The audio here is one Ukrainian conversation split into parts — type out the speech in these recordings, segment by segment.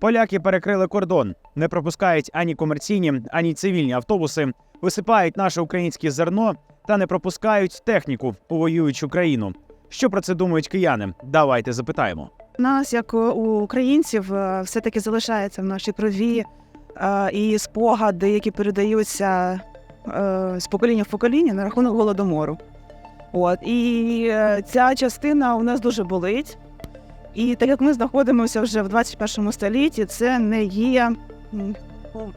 Поляки перекрили кордон, не пропускають ані комерційні, ані цивільні автобуси, висипають наше українське зерно та не пропускають техніку у воюючу країну. Що про це думають кияни? Давайте запитаємо. Нас, як у українців, е, все-таки залишається в нашій крові е, і спогади, які передаються е, з покоління в покоління на рахунок голодомору. От і ця частина у нас дуже болить. І так як ми знаходимося вже в 21 столітті, це не є,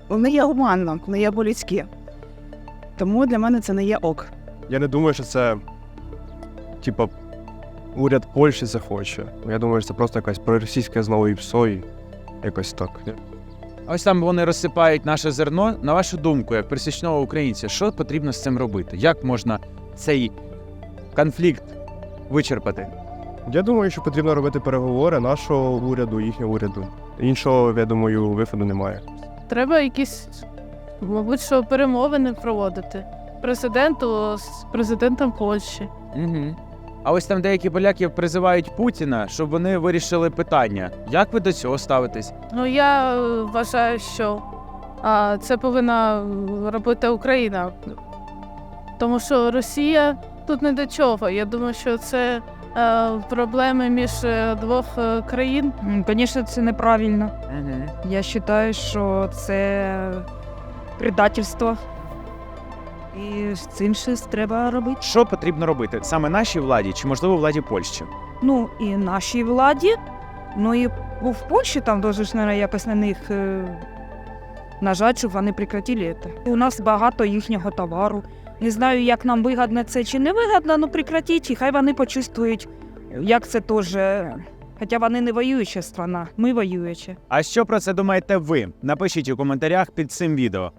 не є гуманно, не є по-людськи. Тому для мене це не є ок. Я не думаю, що це, типа, уряд Польщі це хоче. Я думаю, що це просто якась проросійська знову і ПСО, і якось так. Ось там вони розсипають наше зерно. На вашу думку, як пересічного українця, що потрібно з цим робити? Як можна цей конфлікт вичерпати? Я думаю, що потрібно робити переговори нашого уряду, їхнього уряду. Іншого, я думаю, виходу немає. Треба якісь, мабуть, що перемовини проводити. Президенту з президентом Польщі. Угу. А ось там деякі поляки призивають Путіна, щоб вони вирішили питання. Як ви до цього ставитесь? Ну я е, вважаю, що а, це повинна робити Україна. Тому що Росія тут не до чого. Я думаю, що це проблеми між е, двох е, країн. Звісно, це неправильно. Угу. Я вважаю, що це предательство. І з цим щось треба робити. Що потрібно робити саме нашій владі чи можливо владі Польщі? Ну, і нашій владі, ну і в Польщі там дуже ж, наверное, якось на них е, нажать, щоб вони прекратили це. У нас багато їхнього товару. Не знаю, як нам вигідно це чи не вигідно, ну прекратіть, і хай вони почувствують, як це теж. Хоча вони не воююча страна, ми воююча. А що про це думаєте ви? Напишіть у коментарях під цим відео.